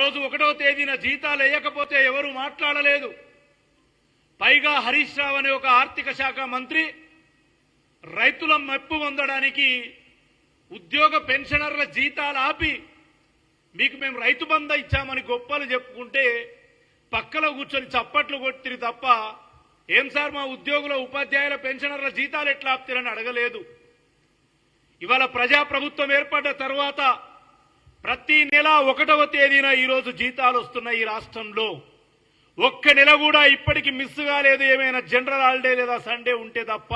రోజు ఒకటో తేదీన జీతాలు వేయకపోతే ఎవరు మాట్లాడలేదు. పైగా హరీష్ రావు అనే ఒక ఆర్థిక శాఖ మంత్రి రైతుల మెప్పు పొందడానికి ఉద్యోగ పెన్షనర్ల జీతాలు ఆపి మీకు మేము రైతు బంధ ఇచ్చామని గొప్పలు చెప్పుకుంటే పక్కలో కూర్చొని చప్పట్లు కొట్టిరి తప్ప ఏం సార్ మా ఉద్యోగుల ఉపాధ్యాయుల పెన్షనర్ల జీతాలు ఎట్లా ఆపుతారని అడగలేదు. ఇవాళ ప్రజాప్రభుత్వం ఏర్పడ్డ తర్వాత ప్రతి నెల ఒకటవ తేదీన ఈరోజు జీతాలు వస్తున్నాయి ఈ రాష్ట్రంలో. ఒక్క నెల కూడా ఇప్పటికి మిస్ కాలేదు ఏమైనా జనరల్ హాలిడే లేదా సండే ఉంటే తప్ప.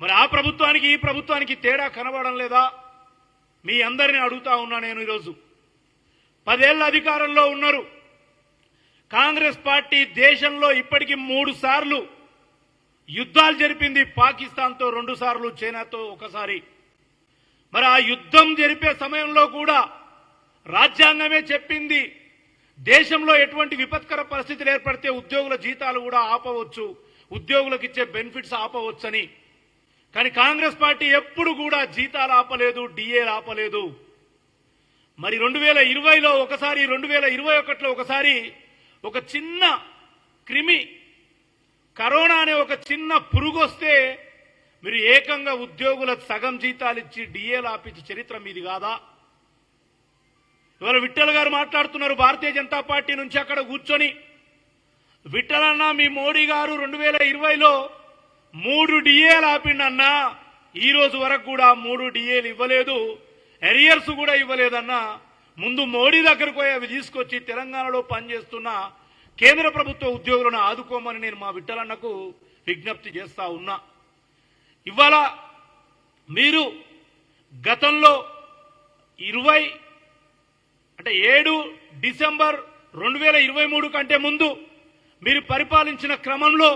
మరి ఆ ప్రభుత్వానికి ఈ ప్రభుత్వానికి తేడా కనబడడం లేదా? మీ అందరిని అడుగుతా ఉన్నా నేను ఈరోజు. పదేళ్ళ అధికారంలో ఉన్నారు. కాంగ్రెస్ పార్టీ దేశంలో ఇప్పటికి మూడు సార్లు యుద్ధాలు జరిపింది పాకిస్తాన్తో రెండు సార్లు చైనాతో ఒకసారి మరి ఆ యుద్ధం జరిపే సమయంలో కూడా రాజ్యాంగమే చెప్పింది దేశంలో ఎటువంటి విపత్కర పరిస్థితులు ఏర్పడితే ఉద్యోగుల జీతాలు కూడా ఆపవచ్చు ఉద్యోగులకు ఇచ్చే బెనిఫిట్స్ ఆపవచ్చని. కానీ కాంగ్రెస్ పార్టీ ఎప్పుడు కూడా జీతాలు ఆపలేదు డిఏలు ఆపలేదు. మరి రెండు వేల ఇరవైలో ఒకసారి రెండు వేల ఇరవై ఒకటిలో ఒకసారి ఒక చిన్న క్రిమి కరోనా అనే ఒక చిన్న పురుగు వస్తే మీరు ఏకంగా ఉద్యోగుల సగం జీతాలు ఇచ్చి డిఏలు ఆపించి చరిత్ర మీది కాదా? ఇవాళ విఠల్ గారు మాట్లాడుతున్నారు భారతీయ జనతా పార్టీ నుంచి అక్కడ కూర్చొని. విఠలన్న మీ మోడీ గారు రెండు వేల ఇరవైలో మూడు డిఏలు ఆపిండన్నా ఈ రోజు వరకు కూడా మూడు డిఏలు ఇవ్వలేదు ఎరియర్స్ కూడా ఇవ్వలేదన్నా. ముందు మోడీ దగ్గరకు పోయి అవి తీసుకొచ్చి తెలంగాణలో పనిచేస్తున్న కేంద్ర ప్రభుత్వ ఉద్యోగులను ఆదుకోమని నేను మా విఠలన్నకు విజ్ఞప్తి చేస్తా ఉన్నా. ఇవాళ మీరు గతంలో ఇరవై అంటే ఏడు డిసెంబర్ రెండు వేల ఇరవై మూడు కంటే ముందు మీరు పరిపాలించిన క్రమంలో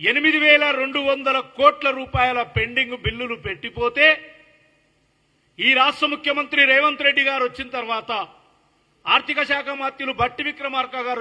ఎనిమిది వేల రెండు వందల కోట్ల రూపాయల పెండింగ్ బిల్లులు పెట్టిపోతే ఈ రాష్ట్ర ముఖ్యమంత్రి రేవంత్ రెడ్డి గారు వచ్చిన తర్వాత ఆర్థిక శాఖ మంత్రులు బట్టి విక్రమార్క గారు